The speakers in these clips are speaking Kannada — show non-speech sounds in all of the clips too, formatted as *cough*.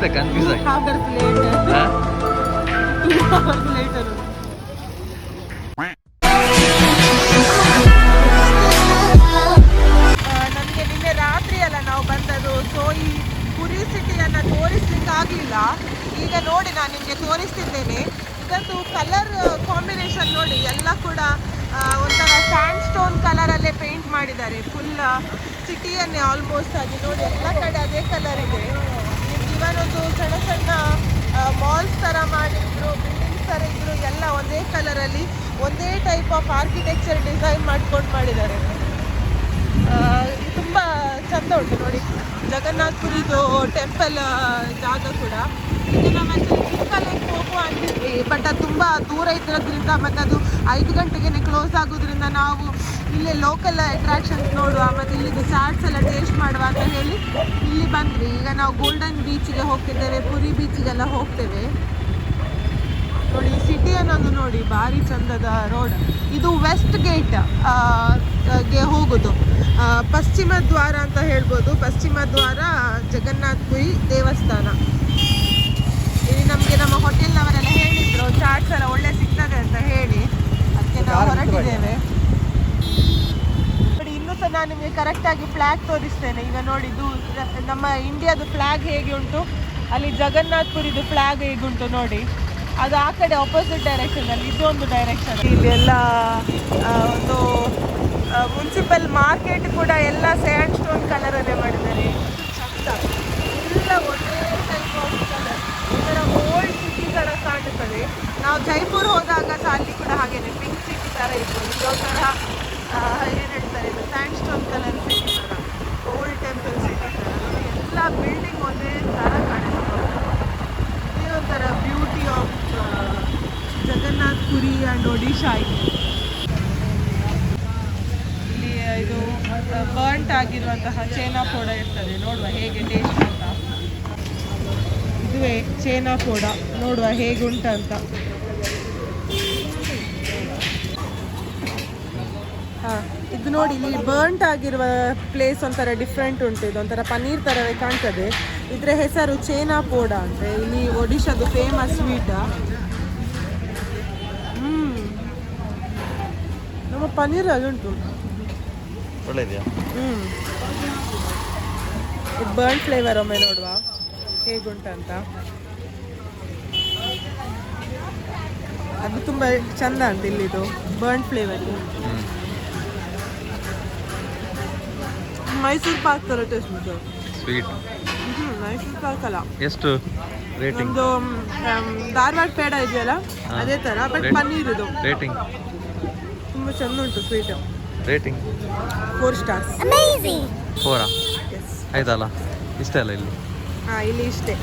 ಎಂತ ಕನ್ಫ್ಯೂಸ್ ಆಗಿ. ಅವರ್ಸ್ ಲೇಟ್ ಹಾ? ಟೂ ಅವರ್ಸ್ ಲೇಟರ್ ನಮಗೆ ನಿನ್ನೆ ರಾತ್ರಿ ಅಲ್ಲ ನಾವು ಬಂದದ್ದು. ಸೊ ಈ ಪುರಿ ಸಿಟಿಯನ್ನು ತೋರಿಸ್ಲಿಕ್ಕೆ ಆಗಲಿಲ್ಲ ಈಗ ನೋಡಿ ನಾನು ನಿಮಗೆ ತೋರಿಸ್ತಿದ್ದೇನೆ. ಇದೊಂದು ಕಲರ್ ಕಾಂಬಿನೇಷನ್ ನೋಡಿ ಎಲ್ಲ ಕೂಡ ಒಂಥರ ಸ್ಯಾಂಡ್ ಸ್ಟೋನ್ ಕಲರಲ್ಲೇ ಪೇಂಟ್ ಮಾಡಿದ್ದಾರೆ. ಫುಲ್ ಸಿಟಿಯನ್ನೇ ಆಲ್ಮೋಸ್ಟ್ ಆಗಿ ನೋಡಿ ಎಲ್ಲ ಕಡೆ ಅದೇ ಕಲರ್ ಇದೆ. ಇವನ್ ಒಂದು ಸಣ್ಣ ಸಣ್ಣ ಮಾಲ್ಸ್ ಥರ ಮಾಡಿದ್ರು ಬಿಲ್ಡಿಂಗ್ಸ್ ಥರ ಇದ್ರು, ಎಲ್ಲ ಒಂದೇ ಕಲರಲ್ಲಿ ಒಂದೇ ಟೈಪ್ ಆಫ್ ಆರ್ಕಿಟೆಕ್ಚರ್ ಡಿಸೈನ್ ಮಾಡ್ಕೊಂಡು ಮಾಡಿದ್ದಾರೆ. ತುಂಬ ಚಂದ ಉಂಟು ನೋಡಿ. ಜಗನ್ನಾಥ್ಪುರಿದು ಟೆಂಪಲ್ ಜಾಗ ಕೂಡ. ಇದು ಆ್ಯಕ್ಚುಲಿ ಚಿಕ್ಕಲೇಕ್ ಹೋಗುವ ಅಂತಿದ್ವಿ ಬಟ್ ಅದು ತುಂಬ ದೂರ ಇದ್ದಿರೋದ್ರಿಂದ ಮತ್ತು ಅದು ಐದು ಗಂಟೆಗೆ ಕ್ಲೋಸ್ ಆಗೋದ್ರಿಂದ ನಾವು ಇಲ್ಲೇ ಲೋಕಲ್ ಅಟ್ರಾಕ್ಷನ್ಸ್ ನೋಡುವ ಮತ್ತು ಇಲ್ಲಿದ್ದು ಚಾಟ್ಸ್ ಎಲ್ಲ ಟೇಸ್ಟ್ ಮಾಡುವ ಅಂತ ಹೇಳಿ ಇಲ್ಲಿ ಬಂದ್ವಿ. ಈಗ ನಾವು ಗೋಲ್ಡನ್ ಬೀಚಿಗೆ ಹೋಗ್ತಿದ್ದೇವೆ ಪುರಿ ಬೀಚಿಗೆಲ್ಲ ಹೋಗ್ತೇವೆ. ನೋಡಿ ಸಿಟಿಯನ್ನೊಂದು ನೋಡಿ ಭಾರಿ ಚಂದದ ರೋಡ್ ಇದು ವೆಸ್ಟ್ ಗೇಟ್ಗೆ ಹೋಗೋದು. ಪಶ್ಚಿಮ ದ್ವಾರ ಅಂತ ಹೇಳ್ಬೋದು. ಪಶ್ಚಿಮ ದ್ವಾರ ಜಗನ್ನಾಥ್ ಪುರಿ ದೇವಸ್ಥಾನ. ಇಲ್ಲಿ ನಮಗೆ ನಮ್ಮ ಹೋಟೆಲ್ನವರೆಲ್ಲ ಹೇಳಿದ್ರು ಚಾಟ್ಸ್ ಎಲ್ಲ ಒಳ್ಳೆ ಸಿಗ್ತದೆ ಅಂತ ಹೇಳಿ. ಅದಕ್ಕೆ ನಾವು ಹೊರಟಿದ್ದೇವೆ. ನೋಡಿ, ಇನ್ನೂ ಸಹ ನಾನು ನಿಮಗೆ ಕರೆಕ್ಟಾಗಿ ಫ್ಲ್ಯಾಗ್ ತೋರಿಸ್ತೇನೆ. ಈಗ ನೋಡಿ, ಇದು ನಮ್ಮ ಇಂಡಿಯಾದ ಫ್ಲ್ಯಾಗ್ ಹೇಗೆ ಉಂಟು? ಅಲ್ಲಿ ಜಗನ್ನಾಥ್ಪುರಿದು ಫ್ಲ್ಯಾಗ್ ಹೇಗುಂಟು ನೋಡಿ. ಅದು ಆ ಕಡೆ ಆಪೋಸಿಟ್ ಡೈರೆಕ್ಷನಲ್ಲಿ ಇದೊಂದು ಡೈರೆಕ್ಷನ್ ಇಲ್ಲಿ ಎಲ್ಲ ಒಂದು ಮುನ್ಸಿಪಲ್ ಮಾರ್ಕೆಟ್ ಕೂಡ ಎಲ್ಲ ಸ್ಯಾಂಡ್ ಸ್ಟೋನ್ ಕಲರಲ್ಲೇ ಮಾಡಿದ್ದಾರೆ. ಎಲ್ಲ ಆಫ್ ಕಲರ್ ಓಲ್ಡ್ ಸಿಟಿ ಥರ ಕಾಣುತ್ತದೆ. ನಾವು ಜೈಪುರ್ ಹೋದಾಗ ಅಲ್ಲಿ ಕೂಡ ಹಾಗೇನೆ ಪಿಂಕ್ ಸಿಟಿ ಥರ ಇತ್ತು ಇದೊಂಥರ ಏನು ಹೇಳ್ತಾರೆ, ಇದು sand stone colour old temple ಥರ ಎಲ್ಲ ಬಿಲ್ಡಿಂಗ್ ಒಂದೇ ಥರ ಕಾಣಿಸ್ಬೋದು ಇದೇ ಒಂಥರ beauty of Jagannath Puri and Odisha ಇಲ್ಲಿ ಇದು ಬರ್ಂಟ್ ಆಗಿರುವಂತಹ ಚೇನಾ ಪೋಡ ಇರ್ತದೆ. ನೋಡುವ ಹೇಗೆ ಟೇಸ್ಟ್ ಅಂತ. ಇದುವೇ ಚೇನಾ ಪೋಡ ನೋಡುವ ಹೇಗುಂಟಂತ ಹಾಂ ಇದು ನೋಡಿ ಇಲ್ಲಿ ಬರ್ಂಟ್ ಆಗಿರುವ ಪ್ಲೇಸ್ ಒಂಥರ ಡಿಫ್ರೆಂಟ್ ಉಂಟು. ಇದು ಒಂಥರ ಪನ್ನೀರ್ ಥರವೇ ಕಾಣ್ತದೆ. ಇದರ ಹೆಸರು ಚೇನಾ ಪೋಡ ಅಂದರೆ ಇಲ್ಲಿ ಒಡಿಶಾದು ಫೇಮಸ್ ಸ್ವೀಟ ಹ್ಮ್. ನಮ್ಮ ಪನ್ನೀರ್ ಅಲ್ಲಿ ಉಂಟು. ಒಳ್ಳೆ ಇದೆಯಾ ಹ್ಮ್. ಇದು ಬರ್ನ್ ಫ್ಲೇವರ್ ಒಮ್ಮೆ ನೋಡುವ. ಹೇಗುಂಟಂತ ಅದು ತುಂಬ ಚಂದ ಅಂತ ಇಲ್ಲಿದು. ಬರ್ನ್ ಫ್ಲೇವರ್ ಮೈಸೂರು ಪಾಕ್ ತರ ಟೇಸ್ಟ್ ಇದೆ ಸ್ವೀಟ್. ಮೈಸೂರು ಪಾಕ್ ಅಲ್ಲ. ಎಷ್ಟು ರೇಟಿಂಗ್ ಇದು ಧಾರವಾಡ ಪೇಡ ಇದೆಯಲ್ಲ? ಅದೇ ಥರ ಬಟ್ ಪನ್ನೀರ್ ಇದು ರೇಟಿಂಗ್ ತುಂಬ ಚೆಂದ ಉಂಟು ಸ್ವೀಟ್. ರೇಟಿಂಗ್ ಫೋರ್ ಸ್ಟಾರ್ಸ್ ಫೋರಾ ಎಸ್ ಆಯ್ತಲ್ಲ ಇಷ್ಟೇ ಅಲ್ಲ ಇಲ್ಲಿ? ಹಾ ಇಲ್ಲಿ ಇಷ್ಟೇ.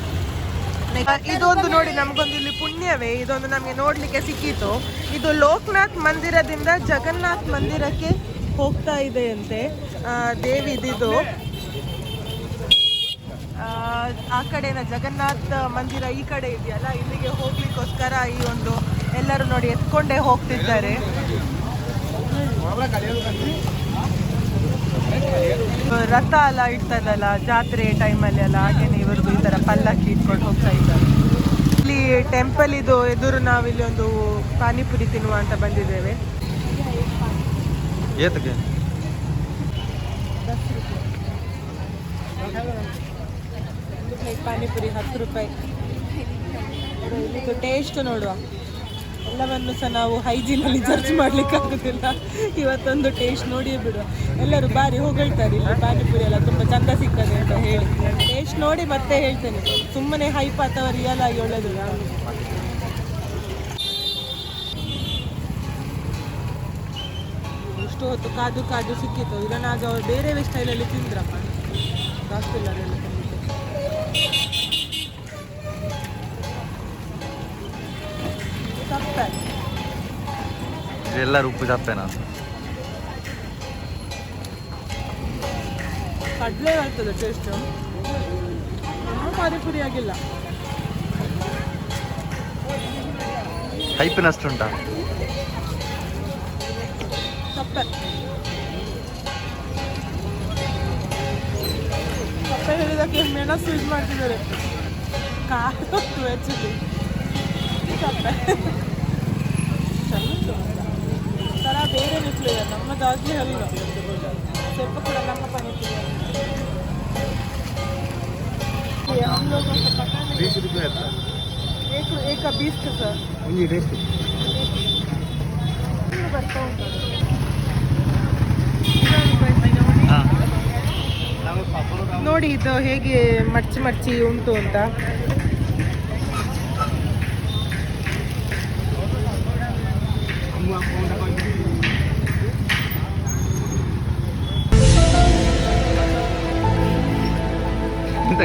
ಇದೊಂದು ನೋಡಿ ನಮಗೊಂದು ಇಲ್ಲಿ ಪುಣ್ಯವೇ. ಇದೊಂದು ನಮಗೆ ನೋಡ್ಲಿಕ್ಕೆ ಸಿಕ್ಕಿತು. ಇದು ಲೋಕನಾಥ್ ಮಂದಿರದಿಂದ ಜಗನ್ನಾಥ್ ಮಂದಿರಕ್ಕೆ ಹೋಗ್ತಾ ಇದೆ ದೇವಿದಿದು ಆ, ಆ ಕಡೆನ ಜಗನ್ನಾಥ ಮಂದಿರ ಈ ಕಡೆ ಇದೆಯಲ್ಲ? ಇಲ್ಲಿಗೆ ಹೋಗ್ಲಿಕ್ಕೋಸ್ಕರ ಈ ಒಂದು ಎಲ್ಲರೂ ನೋಡಿ ಎತ್ಕೊಂಡೇ ಹೋಗ್ತಿದ್ದಾರೆ. ರಥ ಎಲ್ಲ ಇಡ್ತದಲ್ಲ ಜಾತ್ರೆ ಟೈಮಲ್ಲಿ ಎಲ್ಲ ಹಾಗೇನೆ ಇವ್ರಿಗೂ ಈ ಥರ ಪಲ್ಲಕ್ಕಿ ಇಟ್ಕೊಂಡು ಹೋಗ್ತಾ ಇದ್ದಾರೆ. ಇಲ್ಲಿ ಟೆಂಪಲ್ ಇದು ಎದುರು ನಾವಿಲ್ಲಿ ಒಂದು ಪಾನಿಪುರಿ ತಿನ್ನುವ ಅಂತ ಬಂದಿದ್ದೇವೆ. ಪಾನಿಪುರಿ ಹತ್ತು ರೂಪಾಯಿ. ಇದು ಟೇಸ್ಟ್ ನೋಡುವ. ಎಲ್ಲವನ್ನು ಸಹ ನಾವು ಹೈಜೀನಲ್ಲಿ ಮಾಡ್ಲಿಕ್ಕೆ ಆಗುದಿಲ್ಲ. ಇವತ್ತೊಂದು ಟೇಸ್ಟ್ ನೋಡಿಯೇ ಬಿಡುವ. ಎಲ್ಲರೂ ಬಾರಿ ಹೊಗಳ್ತಾರೆ ಇಲ್ಲಿ ಪಾನಿಪುರಿ ಎಲ್ಲ ತುಂಬ ಚಂದ ಸಿಗ್ತದೆ ಅಂತ ಹೇಳಿ. ಟೇಸ್ಟ್ ನೋಡಿ ಮತ್ತೆ ಹೇಳ್ತೇನೆ. ಸುಮ್ಮನೆ ಹೈಪ್ ಅಥವಾ ರಿಯಲ್ ಆಗಿ ಒಳ್ಳೆದಿಲ್ಲ. ಇಷ್ಟು ಹೊತ್ತು ಕಾದು ಕಾದು ಸಿಕ್ಕಿತ್ತು. ಇದನ್ನಾಗ ಅವ್ರು ಬೇರೆ ಸ್ಟೈಲಲ್ಲಿ ತಿಂದ್ರಪ್ಪ. ಅದೆಲ್ಲ ತಿನ್ಲಿಕ್ಕೆ. ಸಪ್ಪೆ ಎಲ್ಲರೂ ಉಪ್ಪು ಜಾಪೇನಾ ಕಡಲೆ ಬರ್ತದೆ ಟೇಸ್ಟ್ ಪಾನಿಪುರಿ ಆಗಿಲ್ಲ. ಹೈಪಿನಷ್ಟುಂಟಾ ಸಪ್ಪೆ ಸಪ್ಪೆ ಹೇಳಿದಕ್ಕೆ ಮೆಣಸು ಇದು ಮಾಡ್ತಿದ್ದಾರೆ ಖಾರ ಉಂಟು ಆ್ಯಕ್ಚುಲಿ ಥರ ಬೇರೆ ನಿಟ್ಲು ಇದೆ ನಮ್ಮದಾಗಲಿ ಅಲ್ಲ ಸ್ವಲ್ಪ ಕೂಡ ನಮ್ಮ ಪನಿಟ್ಲು हम लोगों को पता नहीं बीस रुपये था एक एक का बीस का सर जी डेढ़ ಬರ್ತಾ ಉಂಟು ಹಾಂ ನೋಡಿ ಇದು ಹೇಗೆ ಮಡ್ಚಿ ಮಡ್ಚಿ ಉಂಟು ಅಂತ.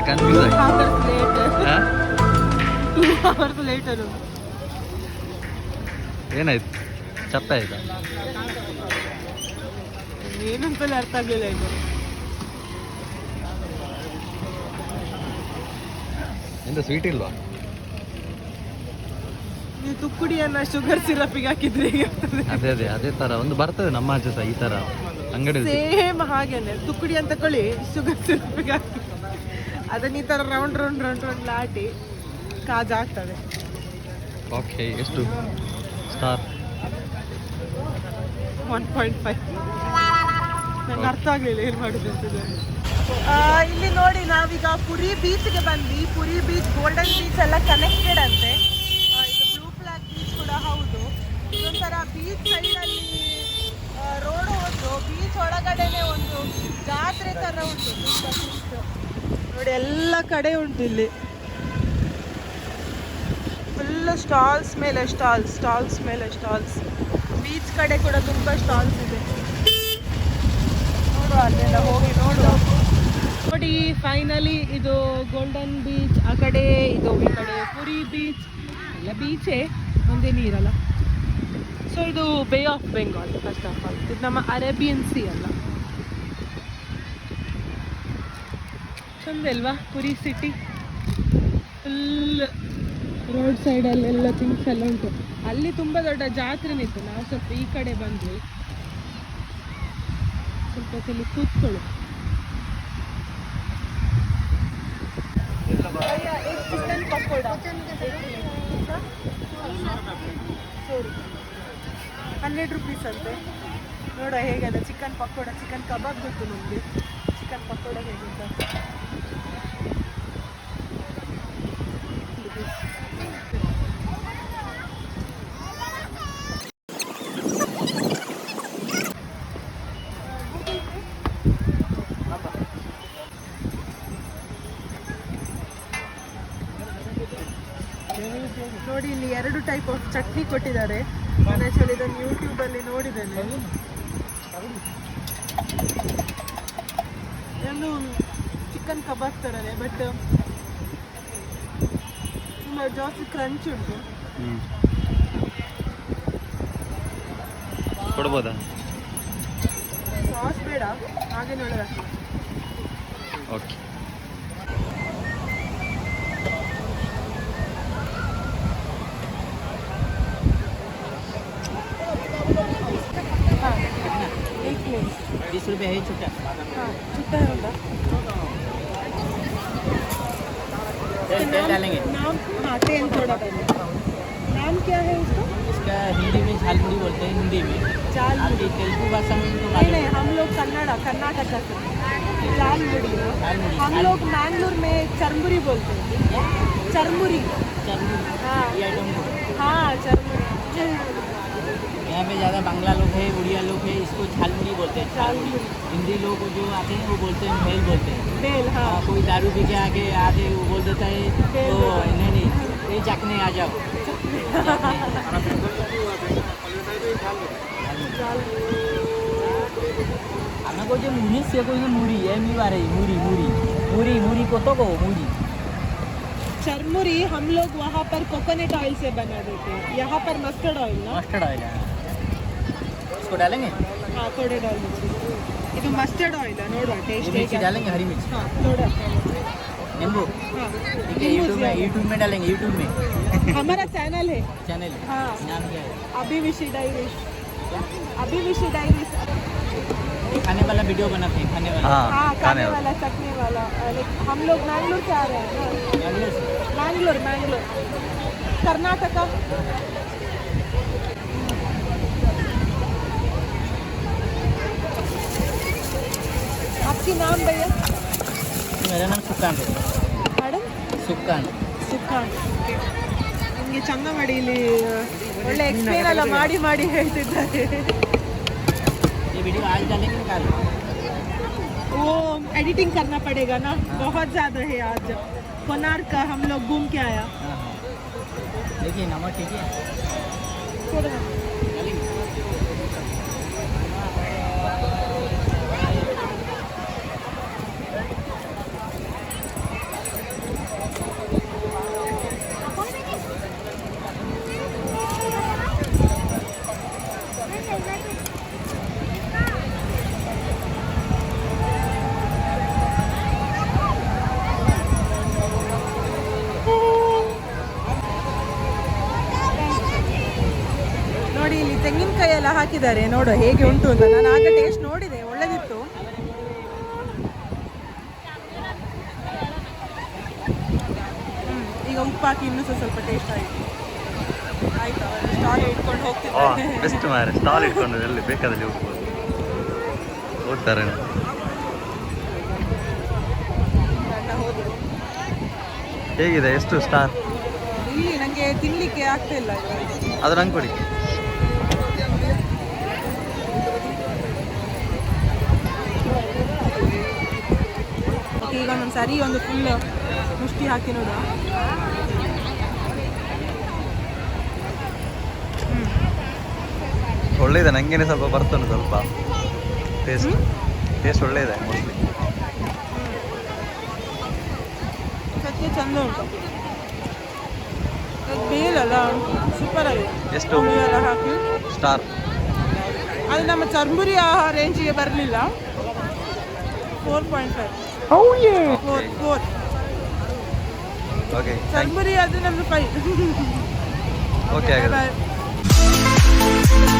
ಕನ್ಫ್ಯೂಸ್ ಏನಾಯ್ತು? ಚಪ್ಪ ಆಯ್ತಾ? ಏನಂತಲೇ ಅರ್ಥ ಆಗಲಿಲ್ಲ ಇದು. ಎಂತ ಸ್ವೀಟ್ ಇಲ್ವಾ? ನೀವು ತುಕ್ಕುಡಿಯನ್ನ ಶುಗರ್ ಸಿರಪಿಗೆ ಹಾಕಿದ್ರೆ ಹೇಗಿರ್ತದೆ? ಅದೇ ಅದೇ ಅದೇ ತರ. ಒಂದು ಬರ್ತದೆ ನಮ್ಮ ಆಚೆ ಸಹ ಈ ತರ ಅಂಗಡಿ ಸೇಮ್ ಹಾಗೇನೆ ತುಕ್ಕುಡಿ ಅಂತ ಕೊಳ್ಳಿ ಶುಗರ್ ಸಿರಪಿಗೆ ಹಾಕಿ. ಅದನ್ನ ಈ ತರ ರೌಂಡ್ ರೌಂಡ್ ರೌಂಡ್ ರೌಂಡ್ ಲಾಟಿ ಕಾಜ್ ಆಗ್ತದೆ. ಓಕೆ ಎಷ್ಟು? ಸ್ಟಾರ್ ಒನ್ ಪಾಯಿಂಟ್ ಫೈವ್ ನಂಗೆ ಅರ್ಥ ಆಗಲಿಲ್ಲ ಏನು ಮಾಡುದು ಇಲ್ಲಿ ನೋಡಿ, ನಾವೀಗ ಪುರಿ ಬೀಚ್ಗೆ ಬಂದ್ವಿ. ಪುರಿ ಬೀಚ್ ಗೋಲ್ಡನ್ ಬೀಚ್ ಎಲ್ಲ ಕನೆಕ್ಟೆಡ್ ಅಂತೆ. ಇದು ಬ್ಲೂ ಫ್ಲಾಗ್ ಬೀಚ್ ಕೂಡ ಹೌದು. ಇದೊಂಥರ ಬೀಚ್ ಸೈಡಲ್ಲಿ ರೋಡ್ ಹೋದ್ರು ಬೀಚ್ ಒಳಗಡೆನೆ ಒಂದು ಜಾತ್ರೆ ಥರ ಉಂಟು. ನೋಡಿ, ಎಲ್ಲ ಕಡೆ ಉಂಟು ಇಲ್ಲಿ. ಫುಲ್ ಸ್ಟಾಲ್ಸ್ ಮೇಲೆ ಸ್ಟಾಲ್ಸ್ ಸ್ಟಾಲ್ಸ್ ಮೇಲೆ ಸ್ಟಾಲ್ಸ್ ಬೀಚ್ ಕಡೆ ಕೂಡ ತುಂಬ ಸ್ಟಾಲ್ಸ್ ಇದೆ. ನೋಡುವ ಅಲ್ಲೆಲ್ಲ ಹೋಗಿ ನೋಡುವ ನೋಡಿ ಫೈನಲಿ ಇದು ಗೋಲ್ಡನ್ ಬೀಚ್ ಆ ಕಡೆ ಇದು ಈ ಕಡೆ ಪುರಿ ಬೀಚ್ ಎಲ್ಲ ಬೀಚೇ ಒಂದೇ ನೀರಲ್ಲ. ಸೊ ಇದು bay of Bengal first of all ಇದು ನಮ್ಮ ಅರೇಬಿಯನ್ ಸಿ ಅಲ್ಲ. ಚಂದ ಅಲ್ವಾ ಪುರಿ ಸಿಟಿ ಫುಲ್ ರೋಡ್ ಸೈಡಲ್ಲೆಲ್ಲ ಥಿಂಗ್ಸ್ ಎಲ್ಲ ಉಂಟು. ಅಲ್ಲಿ ತುಂಬ ದೊಡ್ಡ ಜಾತ್ರೆ ನಿಂತು, ನಾವು ಸ್ವಲ್ಪ ಈ ಕಡೆ ಬಂದ್ವಿ. ಸ್ವಲ್ಪ ಹೊತ್ತಲ್ಲಿ ಕೂತ್ಕೊಳ್ಳು. ಹಂಡ್ರೆಡ್ ರುಪೀಸ್ ಅಂತೆ. ನೋಡ ಹೇಗದ ಚಿಕನ್ ಪಕೋಡ, ಚಿಕನ್ ಕಬಾಬ್ ಗೊತ್ತು ನಮಗೆ. ಚಿಕನ್ ಪಕೋಡ ಹೇಗಿಂತ ನೋಡಿ ಇಲ್ಲಿ ಎರಡು ಟೈಪ್ ಆಫ್ ಚಟ್ನಿ ಕೊಟ್ಟಿದ್ದಾರೆ. ನಾನು ಆ್ಯಕ್ಚುಲಿ ಇದನ್ನು ಯೂಟ್ಯೂಬಲ್ಲಿ ನೋಡಿದ್ದೇನೆ. ಚಿಕನ್ ಕಬಾಬ್ ಥರನೇ ಬಟ್ ತುಂಬ ಜಾಸ್ತಿ ಕ್ರಂಚ್ ಉಂಟು. ಕೊಡ್ಬೋದಾ? ಸಾಸ್ ಬೇಡ ಹಾಗೆ ಒಳ್ಳೆದಾಗ್ತದೆ ಓಕೆ बीस रुपये है छोटा होगा तेल तेल डालेंगे नाम हाँ तेल थोड़ा पहले नाम क्या है उसका इसका हिंदी में झालमुड़ी बोलते हैं हिंदी में जाल तेलुगु भाषा में तो नहीं नहीं हम लोग कन्नाडा कर्नाटक से झालमुड़ी हम लोग मैंगलोर में चरमुरी बोलते हैं चरमुरी झालमुड़ी हाँ ये आइटम को हाँ चरमुरी यहाँ पे ज़्यादा बांग्ला लोग है उड़िया लोग है इसको झालमुड़ी बोलते हैं झालमुड़ी हिंदी लोग जो आते हैं वो बोलते हैं भेल बोलते हैं। भेल हाँ। आ, कोई दारू पी के आके आते वो बोल देता है तो नहीं नहीं ये चकने आ जाओ। हमें जो मुड़ी से कोई मुड़ी है मी बारे मुड़ी मुड़ी मुड़ी मुड़ी को तो को मुड़ी चरमुरी हम लोग वहाँ पर कोकोनट ऑयल से बना देते हैं। यहाँ पर मस्टर्ड ऑयल ना? मस्टर्ड ऑयल है। इसको डालेंगे हाँ थोड़े डाल दीजिए ಇದು ಮಸ್ಟರ್ಡ್ ಆಯಿಲ್ ನೋಡುವ ये ಟೇಸ್ಟ್ मिर्ची डालेंगे हरी मिर्च ಹಾಂ ನೋಡ नींबू हाँ ठीक है यूट्यूब में यूट्यूब में डालेंगे यूट्यूब में हमारा चैनल है चैनल हाँ नाम क्या है अभी विशी डायरीज अभी विशी डायरीज ये खाने वाला वीडियो बनाते हैं खाने वाला हाँ हाँ खाने खाने वाला वाला चटनी वाला लाइक हम लोग मैंगलोर से आ रहे हैं ना बैंगलोर से मैंगलोर मैंगलोर कर्नाटक नाम भैया मेरा नाम सुकांत है मैडम सुकांत ಸುಖ ನಿಮಗೆ ಚಂದ ಮಾಡಿ ಇಲ್ಲಿ ಒಳ್ಳೆ ಎಕ್ಸ್ಪ್ಲೇನ್ ಎಲ್ಲ ಮಾಡಿ ಮಾಡಿ ಹೇಳ್ತಿದ್ದಾರೆ ये वीडियो आज डालेंगे कल वो एडिटिंग करना पड़ेगा ना बहुत ज़्यादा है आज कोणार्क का हम लोग घूम के आया हाँ हाँ देखिए नमक ठीक है ಹಾಕಿದ್ದಾರೆ. ನೋಡು ಹೇಗೆ ಉಂಟು ಅಂತ. ನಾನು ಆಗ ಟೇಸ್ಟ್ ನೋಡಿದೆ ಒಳ್ಳೆದಿತ್ತು. ಈಗ ಉಪ್ಪು ಹಾಕಿ ಇನ್ನೂ ಸ್ವಲ್ಪ ಸ್ವಲ್ಪ ಟೇಸ್ಟ್ ಆಯಿತು. ಆಯ್ತು ಸ್ಟಾಲ್ ಇಟ್ಕೊಂಡು ಓ ಹೋಗ್ತಿದ್ದಾರೆ. ಬೆಸ್ಟ್ ಮಾರೆ. ಸ್ಟಾಲ್ ಇಟ್ಕೊಂಡು ಎಲ್ಲಿ ಬೇಕಾದಲ್ಲಿ ಹೋಗ್ಬೋದು. ಹೋಗ್ತಾರೆ. ಹೇಗಿದೆ ಎಷ್ಟು ಸ್ಟಾರ್ ಇಲ್ಲಿ ನನಗೆ ತಿನ್ಲಿಕ್ಕೆ ಆಗ್ತಾ ಇಲ್ಲ. ಅದು ನಂಗೆ ಕೊಡಿ. ಒಂದು ಸರಿ ಒಂದು ಫುಲ್ ಮುಷ್ಟಿ ಹಾಕಿರೋದು. ನೋಡು ಒಳ್ಳೆಇದೆ ನನಗೇನೆ ಸ್ವಲ್ಪ ಬರ್ತದೆ ಸ್ವಲ್ಪ ಟೇಸ್ಟ್ ಟೇಸ್ಟ್ ಒಳ್ಳೆಯದೆ ಮೋಸ್ಟ್ಲಿ ಸತ್ಯ ಚಂದ ಉಂಟು. ಬೇಲಲ್ಲ ಸೂಪರ್ ಆಗಿದೆ ಎಷ್ಟು? ಎಲ್ಲ ಹಾಕಿ. ಸ್ಟಾರ್ ಅದು ನಮ್ಮ ಚರ್ಮುರಿ ಆ ರೇಂಜಿಗೆ ಬರಲಿಲ್ಲ. Four point five Oh yeah! Okay. Good, good. Okay. Somebody has another fight. okay, okay *laughs* bye. bye.